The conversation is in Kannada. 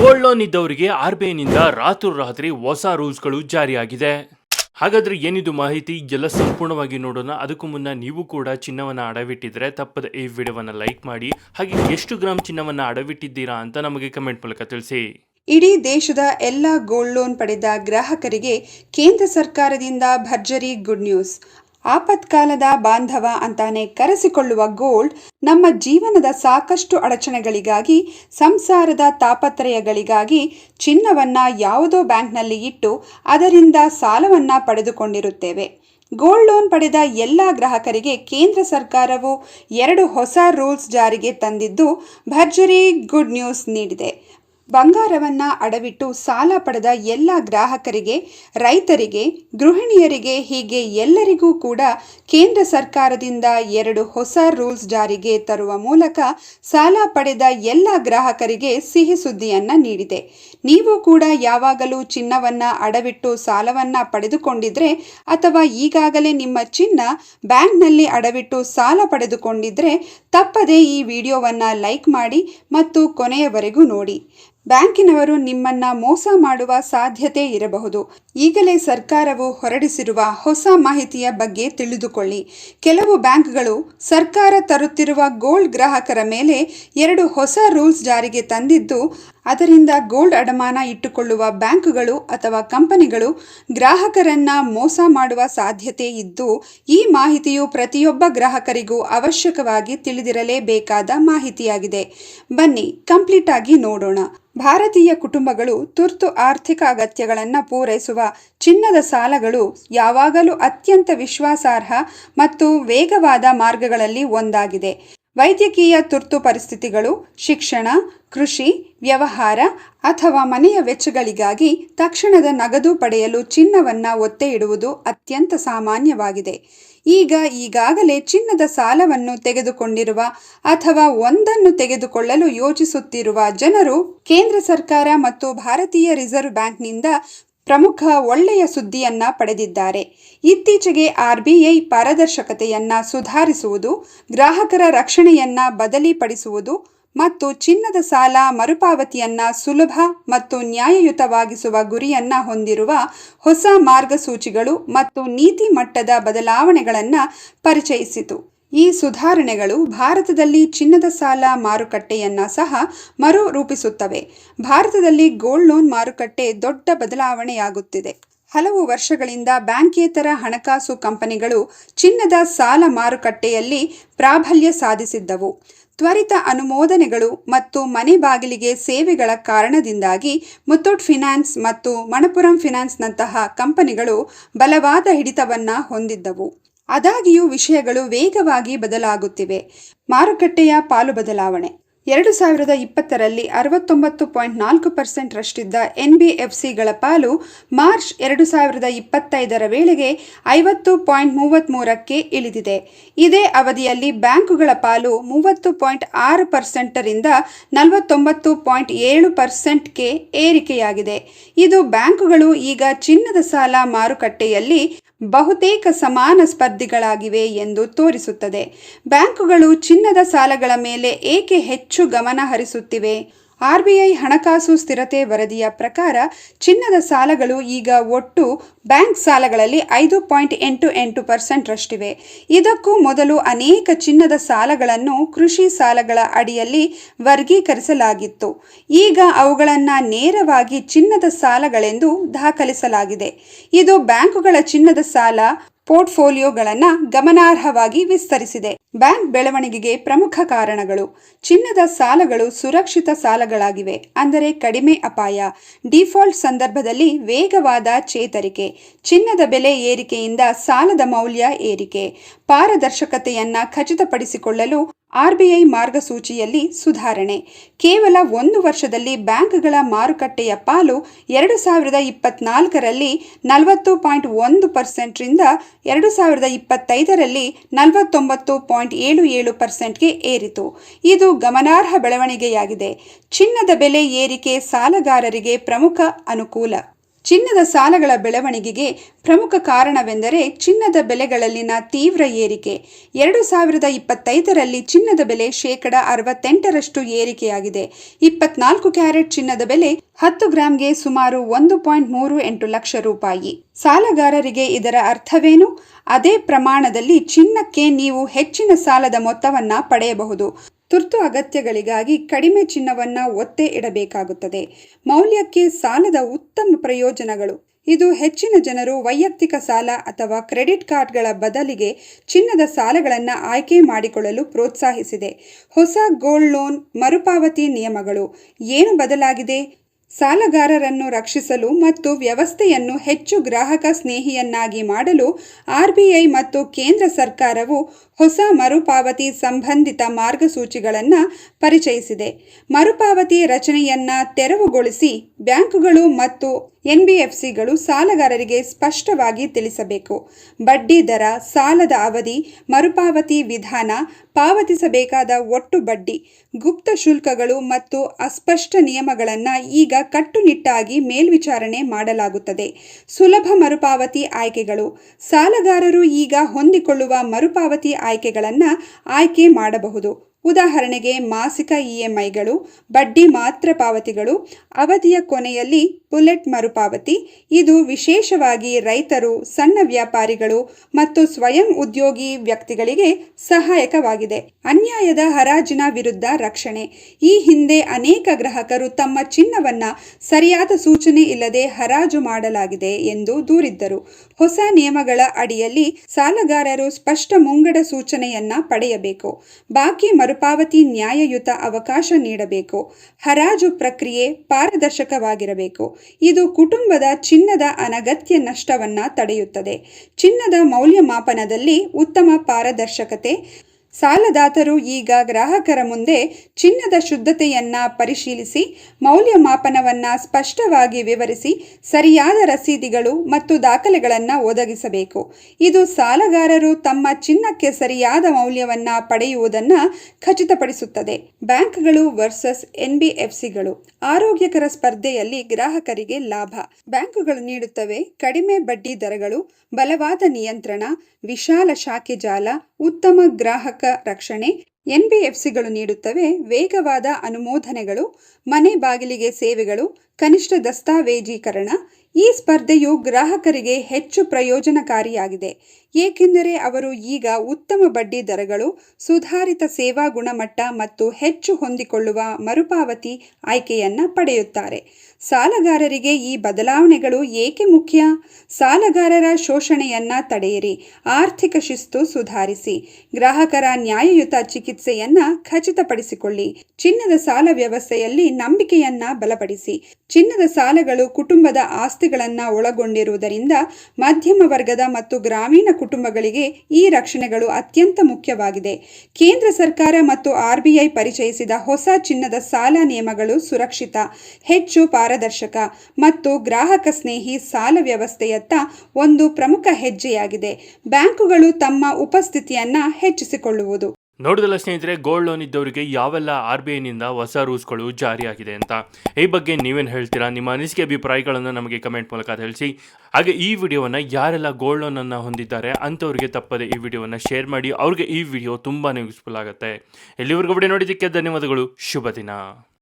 ಗೋಲ್ಡ್ ಲೋನ್ ಇದ್ದವರಿಗೆ ಆರ್ ಬಿ ಐನಿಂದ ರಾತ್ರೋರಾತ್ರಿ ಹೊಸ ರೂಲ್ಸ್ಗಳು ಜಾರಿಯಾಗಿದೆ. ಹಾಗಾದ್ರೆ ಏನಿದು ಮಾಹಿತಿ? ಎಲ್ಲ ಸಂಪೂರ್ಣವಾಗಿ ನೋಡೋಣ. ಅದಕ್ಕೂ ಮುನ್ನ ನೀವು ಕೂಡ ಚಿನ್ನವನ್ನ ಅಡವಿಟ್ಟಿದ್ರೆ ತಪ್ಪದ ಈ ವಿಡಿಯೋವನ್ನ ಲೈಕ್ ಮಾಡಿ, ಹಾಗೆ ಎಷ್ಟು ಗ್ರಾಮ್ ಚಿನ್ನವನ್ನ ಅಡವಿಟ್ಟಿದ್ದೀರಾ ಅಂತ ನಮಗೆ ಕಮೆಂಟ್ ಮೂಲಕ ತಿಳಿಸಿ. ಇಡೀ ದೇಶದ ಎಲ್ಲ ಗೋಲ್ಡ್ ಲೋನ್ ಪಡೆದ ಗ್ರಾಹಕರಿಗೆ ಕೇಂದ್ರ ಸರ್ಕಾರದಿಂದ ಭರ್ಜರಿ ಗುಡ್ ನ್ಯೂಸ್. ಆಪತ್ಕಾಲದ ಬಾಂಧವ ಅಂತಾನೆ ಕರೆಸಿಕೊಳ್ಳುವ ಗೋಲ್ಡ್ ನಮ್ಮ ಜೀವನದ ಸಾಕಷ್ಟು ಅಡಚಣೆಗಳಿಗಾಗಿ, ಸಂಸಾರದ ತಾಪತ್ರಯಗಳಿಗಾಗಿ ಚಿನ್ನವನ್ನ ಯಾವುದೋ ಬ್ಯಾಂಕ್ನಲ್ಲಿ ಇಟ್ಟು ಅದರಿಂದ ಸಾಲವನ್ನ ಪಡೆದುಕೊಂಡಿರುತ್ತೇವೆ. ಗೋಲ್ಡ್ ಲೋನ್ ಪಡೆದ ಎಲ್ಲ ಗ್ರಾಹಕರಿಗೆ ಕೇಂದ್ರ ಸರ್ಕಾರವು ಎರಡು ಹೊಸ ರೂಲ್ಸ್ ಜಾರಿಗೆ ತಂದಿದ್ದು, ಭರ್ಜರಿ ಗುಡ್ ನ್ಯೂಸ್ ನೀಡಿದೆ. ಬಂಗಾರವನ್ನ ಅಡವಿಟ್ಟು ಸಾಲ ಪಡೆದ ಎಲ್ಲ ಗ್ರಾಹಕರಿಗೆ, ರೈತರಿಗೆ, ಗೃಹಿಣಿಯರಿಗೆ, ಹೀಗೆ ಎಲ್ಲರಿಗೂ ಕೂಡ ಕೇಂದ್ರ ಸರ್ಕಾರದಿಂದ ಎರಡು ಹೊಸ ರೂಲ್ಸ್ ಜಾರಿಗೆ ತರುವ ಮೂಲಕ ಸಾಲ ಪಡೆದ ಎಲ್ಲ ಗ್ರಾಹಕರಿಗೆ ಸಿಹಿ ಸುದ್ದಿಯನ್ನ ನೀಡಿದೆ. ನೀವು ಕೂಡ ಯಾವಾಗಲೂ ಚಿನ್ನವನ್ನ ಅಡವಿಟ್ಟು ಸಾಲವನ್ನ ಪಡೆದುಕೊಂಡಿದ್ರೆ ಅಥವಾ ಈಗಾಗಲೇ ನಿಮ್ಮ ಚಿನ್ನ ಬ್ಯಾಂಕ್ನಲ್ಲಿ ಅಡವಿಟ್ಟು ಸಾಲ ಪಡೆದುಕೊಂಡಿದ್ರೆ ತಪ್ಪದೇ ಈ ವಿಡಿಯೋವನ್ನ ಲೈಕ್ ಮಾಡಿ ಮತ್ತು ಕೊನೆಯವರೆಗೂ ನೋಡಿ. ಬ್ಯಾಂಕಿನವರು ನಿಮ್ಮನ್ನ ಮೋಸ ಮಾಡುವ ಸಾಧ್ಯತೆ ಇರಬಹುದು. ಈಗಲೇ ಸರ್ಕಾರವು ಹೊರಡಿಸಿರುವ ಹೊಸ ಮಾಹಿತಿಯ ಬಗ್ಗೆ ತಿಳಿದುಕೊಳ್ಳಿ. ಕೆಲವು ಬ್ಯಾಂಕ್ಗಳು ಸರ್ಕಾರ ತರುತ್ತಿರುವ ಗೋಲ್ಡ್ ಗ್ರಾಹಕರ ಮೇಲೆ ಎರಡು ಹೊಸ ರೂಲ್ಸ್ ಜಾರಿಗೆ ತಂದಿದ್ದು ಅದರಿಂದ ಗೋಲ್ಡ್ ಅಡಮಾನ ಇಟ್ಟುಕೊಳ್ಳುವ ಬ್ಯಾಂಕುಗಳು ಅಥವಾ ಕಂಪನಿಗಳು ಗ್ರಾಹಕರನ್ನ ಮೋಸ ಮಾಡುವ ಸಾಧ್ಯತೆ ಇದ್ದು, ಈ ಮಾಹಿತಿಯು ಪ್ರತಿಯೊಬ್ಬ ಗ್ರಾಹಕರಿಗೂ ಅವಶ್ಯಕವಾಗಿ ತಿಳಿದಿರಲೇಬೇಕಾದ ಮಾಹಿತಿಯಾಗಿದೆ. ಬನ್ನಿ, ಕಂಪ್ಲೀಟ್ ಆಗಿ ನೋಡೋಣ. ಭಾರತೀಯ ಕುಟುಂಬಗಳು ತುರ್ತು ಆರ್ಥಿಕ ಅಗತ್ಯಗಳನ್ನು ಪೂರೈಸುವ ಚಿನ್ನದ ಸಾಲಗಳು ಯಾವಾಗಲೂ ಅತ್ಯಂತ ವಿಶ್ವಾಸಾರ್ಹ ಮತ್ತು ವೇಗವಾದ ಮಾರ್ಗಗಳಲ್ಲಿ ಒಂದಾಗಿದೆ. ವೈದ್ಯಕೀಯ ತುರ್ತು ಪರಿಸ್ಥಿತಿಗಳು, ಶಿಕ್ಷಣ, ಕೃಷಿ, ವ್ಯವಹಾರ ಅಥವಾ ಮನೆಯ ವೆಚ್ಚಗಳಿಗಾಗಿ ತಕ್ಷಣದ ನಗದು ಪಡೆಯಲು ಚಿನ್ನವನ್ನು ಒತ್ತೆ ಇಡುವುದು ಅತ್ಯಂತ ಸಾಮಾನ್ಯವಾಗಿದೆ. ಈಗ ಈಗಾಗಲೇ ಚಿನ್ನದ ಸಾಲವನ್ನು ತೆಗೆದುಕೊಂಡಿರುವ ಅಥವಾ ಒಂದನ್ನು ತೆಗೆದುಕೊಳ್ಳಲು ಯೋಚಿಸುತ್ತಿರುವ ಜನರು ಕೇಂದ್ರ ಸರ್ಕಾರ ಮತ್ತು ಭಾರತೀಯ ರಿಸರ್ವ್ ಬ್ಯಾಂಕ್ನಿಂದ ಪ್ರಮುಖ ಒಳ್ಳೆಯ ಸುದ್ದಿಯನ್ನ ಪಡೆದಿದ್ದಾರೆ. ಇತ್ತೀಚೆಗೆ ಆರ್ಬಿಐ ಪಾರದರ್ಶಕತೆಯನ್ನ ಸುಧಾರಿಸುವುದು, ಗ್ರಾಹಕರ ರಕ್ಷಣೆಯನ್ನ ಬದಲಿಪಡಿಸುವುದು ಮತ್ತು ಚಿನ್ನದ ಸಾಲ ಮರುಪಾವತಿಯನ್ನ ಸುಲಭ ಮತ್ತು ನ್ಯಾಯಯುತವಾಗಿಸುವ ಗುರಿಯನ್ನ ಹೊಂದಿರುವ ಹೊಸ ಮಾರ್ಗಸೂಚಿಗಳು ಮತ್ತು ನೀತಿ ಮಟ್ಟದ ಬದಲಾವಣೆಗಳನ್ನು ಪರಿಚಯಿಸಿತು. ಈ ಸುಧಾರಣೆಗಳು ಭಾರತದಲ್ಲಿ ಚಿನ್ನದ ಸಾಲ ಮಾರುಕಟ್ಟೆಯನ್ನ ಸಹ ಮರು ರೂಪಿಸುತ್ತವೆ ಭಾರತದಲ್ಲಿ ಗೋಲ್ಡ್ ಲೋನ್ ಮಾರುಕಟ್ಟೆ ದೊಡ್ಡ ಬದಲಾವಣೆಯಾಗುತ್ತಿದೆ. ಹಲವು ವರ್ಷಗಳಿಂದ ಬ್ಯಾಂಕೇತರ ಹಣಕಾಸು ಕಂಪನಿಗಳು ಚಿನ್ನದ ಸಾಲ ಮಾರುಕಟ್ಟೆಯಲ್ಲಿ ಪ್ರಾಬಲ್ಯ ಸಾಧಿಸಿದ್ದವು. ತ್ವರಿತ ಅನುಮೋದನೆಗಳು ಮತ್ತು ಮನೆ ಬಾಗಿಲಿಗೆ ಸೇವೆಗಳ ಕಾರಣದಿಂದಾಗಿ ಮುತ್ತೂಟ್ ಫಿನಾನ್ಸ್ ಮತ್ತು ಮಣಪುರಂ ಫಿನಾನ್ಸ್ನಂತಹ ಕಂಪನಿಗಳು ಬಲವಾದ ಹಿಡಿತವನ್ನು ಹೊಂದಿದ್ದವು. ಆದಾಗ್ಯೂ ವಿಷಯಗಳು ವೇಗವಾಗಿ ಬದಲಾಗುತ್ತಿವೆ. ಮಾರುಕಟ್ಟೆಯ ಪಾಲು ಬದಲಾವಣೆ. ಎರಡು ಸಾವಿರದ ಇಪ್ಪತ್ತರಲ್ಲಿ ಅರವತ್ತೊಂಬತ್ತು ಪಾಯಿಂಟ್ ನಾಲ್ಕು ಪರ್ಸೆಂಟ್ ರಷ್ಟಿದ್ದ ಎನ್ ಬಿ ಎಫ್ ಸಿಗಳ ಪಾಲು ಮಾರ್ಚ್ ಎರಡು ಸಾವಿರದ ಇಪ್ಪತ್ತೈದರ ವೇಳೆಗೆ ಐವತ್ತು ಪಾಯಿಂಟ್ ಮೂವತ್ತ್ಮೂರಕ್ಕೆ ಇಳಿದಿದೆ. ಇದೇ ಅವಧಿಯಲ್ಲಿ ಬ್ಯಾಂಕುಗಳ ಪಾಲು ಮೂವತ್ತು ಪಾಯಿಂಟ್ ಆರು ಪರ್ಸೆಂಟರಿಂದ ನಲವತ್ತೊಂಬತ್ತು ಪಾಯಿಂಟ್ ಏಳು ಪರ್ಸೆಂಟ್ಗೆ ಏರಿಕೆಯಾಗಿದೆ. ಇದು ಬ್ಯಾಂಕುಗಳು ಈಗ ಚಿನ್ನದ ಸಾಲ ಮಾರುಕಟ್ಟೆಯಲ್ಲಿ ಬಹುತೇಕ ಸಮಾನ ಸ್ಪರ್ಧಿಗಳಾಗಿವೆ ಎಂದು ತೋರಿಸುತ್ತದೆ. ಬ್ಯಾಂಕುಗಳು ಚಿನ್ನದ ಸಾಲಗಳ ಮೇಲೆ ಏಕೆ ಹೆಚ್ಚು ಗಮನ ಹರಿಸುತ್ತಿವೆ? ಆರ್ಬಿಐ ಹಣಕಾಸು ಸ್ಥಿರತೆ ವರದಿಯ ಪ್ರಕಾರ ಚಿನ್ನದ ಸಾಲಗಳು ಈಗ ಒಟ್ಟು ಬ್ಯಾಂಕ್ ಸಾಲಗಳಲ್ಲಿ ಐದು ಪಾಯಿಂಟ್ ಎಂಟು ಎಂಟು ಪರ್ಸೆಂಟ್ ರಷ್ಟಿವೆ. ಇದಕ್ಕೂ ಮೊದಲು ಅನೇಕ ಚಿನ್ನದ ಸಾಲಗಳನ್ನು ಕೃಷಿ ಸಾಲಗಳ ಅಡಿಯಲ್ಲಿ ವರ್ಗೀಕರಿಸಲಾಗಿತ್ತು. ಈಗ ಅವುಗಳನ್ನು ನೇರವಾಗಿ ಚಿನ್ನದ ಸಾಲಗಳೆಂದು ದಾಖಲಿಸಲಾಗಿದೆ. ಇದು ಬ್ಯಾಂಕುಗಳ ಚಿನ್ನದ ಸಾಲ ಪೋರ್ಟ್ಫೋಲಿಯೋಗಳನ್ನು ಗಮನಾರ್ಹವಾಗಿ ವಿಸ್ತರಿಸಿದೆ. ಬ್ಯಾಂಕ್ ಬೆಳವಣಿಗೆಗೆ ಪ್ರಮುಖ ಕಾರಣಗಳು. ಚಿನ್ನದ ಸಾಲಗಳು ಸುರಕ್ಷಿತ ಸಾಲಗಳಾಗಿವೆ. ಅಂದರೆ ಕಡಿಮೆ ಅಪಾಯ. ಡಿಫಾಲ್ಟ್ ಸಂದರ್ಭದಲ್ಲಿ ವೇಗವಾದ ಚೇತರಿಕೆ. ಚಿನ್ನದ ಬೆಲೆ ಏರಿಕೆಯಿಂದ ಸಾಲದ ಮೌಲ್ಯ ಏರಿಕೆ. ಪಾರದರ್ಶಕತೆಯನ್ನ ಖಚಿತಪಡಿಸಿಕೊಳ್ಳಲು ಆರ್ಬಿಐ ಮಾರ್ಗಸೂಚಿಯಲ್ಲಿ ಸುಧಾರಣೆ. ಕೇವಲ ಒಂದು ವರ್ಷದಲ್ಲಿ ಬ್ಯಾಂಕ್ಗಳ ಮಾರುಕಟ್ಟೆಯ ಪಾಲು ಎರಡು ಸಾವಿರದ ಇಪ್ಪತ್ನಾಲ್ಕರಲ್ಲಿ ನಲವತ್ತು ಪಾಯಿಂಟ್ ಒಂದು ಪರ್ಸೆಂಟ್ರಿಂದ ಎರಡು ಸಾವಿರದ ಇಪ್ಪತ್ತೈದರಲ್ಲಿ ನಲವತ್ತೊಂಬತ್ತು ಏಳು ಏಳು ಪರ್ಸೆಂಟ್ಗೆ ಏರಿತು. ಇದು ಗಮನಾರ್ಹ ಬೆಳವಣಿಗೆಯಾಗಿದೆ. ಚಿನ್ನದ ಬೆಲೆ ಏರಿಕೆ ಸಾಲಗಾರರಿಗೆ ಪ್ರಮುಖ ಅನುಕೂಲ. ಚಿನ್ನದ ಸಾಲಗಳ ಬೆಳವಣಿಗೆಗೆ ಪ್ರಮುಖ ಕಾರಣವೆಂದರೆ ಚಿನ್ನದ ಬೆಲೆಗಳಲ್ಲಿನ ತೀವ್ರ ಏರಿಕೆ. ಎರಡು ಸಾವಿರದ ಇಪ್ಪತ್ತೈದರಲ್ಲಿ ಚಿನ್ನದ ಬೆಲೆ ಶೇಕಡ ಅರವತ್ತೆಂಟರಷ್ಟು ಏರಿಕೆಯಾಗಿದೆ. ಇಪ್ಪತ್ನಾಲ್ಕು ಕ್ಯಾರೆಟ್ ಚಿನ್ನದ ಬೆಲೆ ಹತ್ತು ಗ್ರಾಂಗೆ ಸುಮಾರು ಒಂದು ಪಾಯಿಂಟ್ ಮೂರು ಎಂಟು ಲಕ್ಷ ರೂಪಾಯಿ. ಸಾಲಗಾರರಿಗೆ ಇದರ ಅರ್ಥವೇನು? ಅದೇ ಪ್ರಮಾಣದಲ್ಲಿ ಚಿನ್ನಕ್ಕೆ ನೀವು ಹೆಚ್ಚಿನ ಸಾಲದ ಮೊತ್ತವನ್ನು ಪಡೆಯಬಹುದು. ತುರ್ತು ಅಗತ್ಯಗಳಿಗಾಗಿ ಕಡಿಮೆ ಚಿನ್ನವನ್ನು ಒತ್ತೆ ಇಡಬೇಕಾಗುತ್ತದೆ. ಮೌಲ್ಯಕ್ಕೆ ಸಾಲದ ಉತ್ತಮ ಪ್ರಯೋಜನಗಳು. ಇದು ಹೆಚ್ಚಿನ ಜನರು ವೈಯಕ್ತಿಕ ಸಾಲ ಅಥವಾ ಕ್ರೆಡಿಟ್ ಕಾರ್ಡ್ಗಳ ಬದಲಿಗೆ ಚಿನ್ನದ ಸಾಲಗಳನ್ನು ಆಯ್ಕೆ ಮಾಡಿಕೊಳ್ಳಲು ಪ್ರೋತ್ಸಾಹಿಸಿದೆ. ಹೊಸ ಗೋಲ್ಡ್ ಲೋನ್ ಮರುಪಾವತಿ ನಿಯಮಗಳು. ಏನು ಬದಲಾಗಿದೆ? ಸಾಲಗಾರರನ್ನು ರಕ್ಷಿಸಲು ಮತ್ತು ವ್ಯವಸ್ಥೆಯನ್ನು ಹೆಚ್ಚು ಗ್ರಾಹಕ ಸ್ನೇಹಿಯನ್ನಾಗಿ ಮಾಡಲು ಆರ್ಬಿಐ ಮತ್ತು ಕೇಂದ್ರ ಸರ್ಕಾರವು ಹೊಸ ಮರುಪಾವತಿ ಸಂಬಂಧಿತ ಮಾರ್ಗಸೂಚಿಗಳನ್ನು ಪರಿಚಯಿಸಿದೆ. ಮರುಪಾವತಿ ರಚನೆಯನ್ನ ತೆರವುಗೊಳಿಸಿ ಬ್ಯಾಂಕುಗಳು ಮತ್ತು ಎನ್ಬಿಎಫ್ಸಿಗಳು ಸಾಲಗಾರರಿಗೆ ಸ್ಪಷ್ಟವಾಗಿ ತಿಳಿಸಬೇಕು. ಬಡ್ಡಿ ದರ, ಸಾಲದ ಅವಧಿ, ಮರುಪಾವತಿ ವಿಧಾನ, ಪಾವತಿಸಬೇಕಾದ ಒಟ್ಟು ಬಡ್ಡಿ, ಗುಪ್ತ ಶುಲ್ಕಗಳು ಮತ್ತು ಅಸ್ಪಷ್ಟ ನಿಯಮಗಳನ್ನು ಈಗ ಕಟ್ಟುನಿಟ್ಟಾಗಿ ಮೇಲ್ವಿಚಾರಣೆ ಮಾಡಲಾಗುತ್ತದೆ. ಸುಲಭ ಮರುಪಾವತಿ ಆಯ್ಕೆಗಳು. ಸಾಲಗಾರರು ಈಗ ಹೊಂದಿಕೊಳ್ಳುವ ಮರುಪಾವತಿ ಆಯ್ಕೆಗಳನ್ನು ಆಯ್ಕೆ ಮಾಡಬಹುದು. ಉದಾಹರಣೆಗೆ ಮಾಸಿಕ ಇಎಂಐಗಳು ಬಡ್ಡಿ ಮಾತ್ರ ಪಾವತಿಗಳು ಅವಧಿಯ ಕೊನೆಯಲ್ಲಿ ಬುಲೆಟ್ ಮರುಪಾವತಿ. ಇದು ವಿಶೇಷವಾಗಿ ರೈತರು, ಸಣ್ಣ ವ್ಯಾಪಾರಿಗಳು ಮತ್ತು ಸ್ವಯಂ ಉದ್ಯೋಗಿ ವ್ಯಕ್ತಿಗಳಿಗೆ ಸಹಾಯಕವಾಗಿದೆ. ಅನ್ಯಾಯದ ಹರಾಜಿನ ವಿರುದ್ಧ ರಕ್ಷಣೆ. ಈ ಹಿಂದೆ ಅನೇಕ ಗ್ರಾಹಕರು ತಮ್ಮ ಚಿನ್ನವನ್ನ ಸರಿಯಾದ ಸೂಚನೆ ಇಲ್ಲದೆ ಹರಾಜು ಮಾಡಲಾಗಿದೆ ಎಂದು ದೂರಿದ್ದರು. ಹೊಸ ನಿಯಮಗಳ ಅಡಿಯಲ್ಲಿ ಸಾಲಗಾರರು ಸ್ಪಷ್ಟ ಮುಂಗಡ ಸೂಚನೆಯನ್ನ ಪಡೆಯಬೇಕು. ಬಾಕಿ ಮರುಪಾವತಿ ನ್ಯಾಯಯುತ ಅವಕಾಶ ನೀಡಬೇಕು. ಹರಾಜು ಪ್ರಕ್ರಿಯೆ ಪಾರದರ್ಶಕವಾಗಿರಬೇಕು. ಇದು ಕುಟುಂಬದ ಚಿನ್ನದ ಅನಗತ್ಯ ನಷ್ಟವನ್ನು ತಡೆಯುತ್ತದೆ. ಚಿನ್ನದ ಮೌಲ್ಯಮಾಪನದಲ್ಲಿ ಉತ್ತಮ ಪಾರದರ್ಶಕತೆ ಸಾಲದಾತರು ಈಗ ಗ್ರಾಹಕರ ಮುಂದೆ ಚಿನ್ನದ ಶುದ್ಧತೆಯನ್ನ ಪರಿಶೀಲಿಸಿ, ಮೌಲ್ಯಮಾಪನವನ್ನ ಸ್ಪಷ್ಟವಾಗಿ ವಿವರಿಸಿ, ಸರಿಯಾದ ರಸೀದಿಗಳು ಮತ್ತು ದಾಖಲೆಗಳನ್ನು ಒದಗಿಸಬೇಕು. ಇದು ಸಾಲಗಾರರು ತಮ್ಮ ಚಿನ್ನಕ್ಕೆ ಸರಿಯಾದ ಮೌಲ್ಯವನ್ನ ಪಡೆಯುವುದನ್ನು ಖಚಿತಪಡಿಸುತ್ತದೆ. ಬ್ಯಾಂಕ್ಗಳು ವರ್ಸಸ್ ಎನ್ಬಿಎಫ್ಸಿಗಳು ಆರೋಗ್ಯಕರ ಸ್ಪರ್ಧೆಯಲ್ಲಿ ಗ್ರಾಹಕರಿಗೆ ಲಾಭ. ಬ್ಯಾಂಕುಗಳು ನೀಡುತ್ತವೆ ಕಡಿಮೆ ಬಡ್ಡಿ ದರಗಳು, ಬಲವಾದ ನಿಯಂತ್ರಣ, ವಿಶಾಲ ಶಾಖೆ ಜಾಲ, ಉತ್ತಮ ಗ್ರಾಹಕ ರಕ್ಷಣೆ ಎನ್ಬಿಎಫ್ಸಿಗಳು ನೀಡುತ್ತವೆ. ವೇಗವಾದ ಅನುಮೋದನೆಗಳು ಮನೆ ಬಾಗಿಲಿಗೆ ಸೇವೆಗಳು ಕನಿಷ್ಠ ದಸ್ತಾವೇಜೀಕರಣ ಈ ಸ್ಪರ್ಧೆಯು ಗ್ರಾಹಕರಿಗೆ ಹೆಚ್ಚು ಪ್ರಯೋಜನಕಾರಿಯಾಗಿದೆ. ಏಕೆಂದರೆ ಅವರು ಈಗ ಉತ್ತಮ ಬಡ್ಡಿ ದರಗಳು, ಸುಧಾರಿತ ಸೇವಾ ಗುಣಮಟ್ಟ ಮತ್ತು ಹೆಚ್ಚು ಹೊಂದಿಕೊಳ್ಳುವ ಮರುಪಾವತಿ ಆಯ್ಕೆಯನ್ನು ಪಡೆಯುತ್ತಾರೆ. ಸಾಲಗಾರರಿಗೆ ಈ ಬದಲಾವಣೆಗಳು ಏಕೆ ಮುಖ್ಯ? ಸಾಲಗಾರರ ಶೋಷಣೆಯನ್ನ ತಡೆಯಿರಿ, ಆರ್ಥಿಕ ಶಿಸ್ತು ಸುಧಾರಿಸಿ, ಗ್ರಾಹಕರ ನ್ಯಾಯಯುತ ಚಿಕಿತ್ಸೆಯನ್ನ ಖಚಿತಪಡಿಸಿಕೊಳ್ಳಿ, ಚಿನ್ನದ ಸಾಲ ವ್ಯವಸ್ಥೆಯಲ್ಲಿ ನಂಬಿಕೆಯನ್ನ ಬಲಪಡಿಸಿ, ಚಿನ್ನದ ಸಾಲಗಳು ಕುಟುಂಬದ ಆಸ್ತಿಗಳನ್ನ ಒಳಗೊಂಡಿರುವುದರಿಂದ ಮಧ್ಯಮ ವರ್ಗದ ಮತ್ತು ಗ್ರಾಮೀಣ ಕುಟುಂಬಗಳಿಗೆ ಈ ರಕ್ಷಣೆಗಳು ಅತ್ಯಂತ ಮುಖ್ಯವಾಗಿದೆ. ಕೇಂದ್ರ ಸರ್ಕಾರ ಮತ್ತು ಆರ್ಬಿಐ ಪರಿಚಯಿಸಿದ ಹೊಸ ಚಿನ್ನದ ಸಾಲ ನಿಯಮಗಳು ಸುರಕ್ಷಿತ, ಹೆಚ್ಚು ಪಾರದರ್ಶಕ ಮತ್ತು ಗ್ರಾಹಕ ಸ್ನೇಹಿ ಸಾಲ ವ್ಯವಸ್ಥೆಯತ್ತ ಒಂದು ಪ್ರಮುಖ ಹೆಜ್ಜೆಯಾಗಿದೆ. ಬ್ಯಾಂಕುಗಳು ತಮ್ಮ ಉಪಸ್ಥಿತಿಯನ್ನ ಹೆಚ್ಚಿಸಿಕೊಳ್ಳುವುದು. ನೋಡಿದಲ್ಲ ಸ್ನೇಹಿತರೆ ಗೋಲ್ಡ್ ಲೋನ್ ಇದ್ದವರಿಗೆ ಯಾವೆಲ್ಲ ಆರ್ ಬಿ ಐನಿಂದ ಹೊಸ ರೂಲ್ಸ್ಗಳು ಜಾರಿಯಾಗಿದೆ ಅಂತ. ಈ ಬಗ್ಗೆ ನೀವೇನು ಹೇಳ್ತೀರಾ? ನಿಮ್ಮ ಅನಿಸಿಕೆ ಅಭಿಪ್ರಾಯಗಳನ್ನು ನಮಗೆ ಕಮೆಂಟ್ ಮೂಲಕ ತಿಳಿಸಿ. ಹಾಗೆ ಈ ವಿಡಿಯೋವನ್ನು ಯಾರೆಲ್ಲ ಗೋಲ್ಡ್ ಲೋನನ್ನು ಹೊಂದಿದ್ದಾರೆ ಅಂಥವ್ರಿಗೆ ತಪ್ಪದೆ ಈ ವಿಡಿಯೋವನ್ನು ಶೇರ್ ಮಾಡಿ. ಅವ್ರಿಗೆ ಈ ವಿಡಿಯೋ ತುಂಬಾ ಯೂಸ್ಫುಲ್ ಆಗುತ್ತೆ. ಎಲ್ಲಿವರೆಗೂ ಬಿಡಿ ನೋಡಿದ್ದಕ್ಕೆ ಧನ್ಯವಾದಗಳು. ಶುಭ ದಿನ.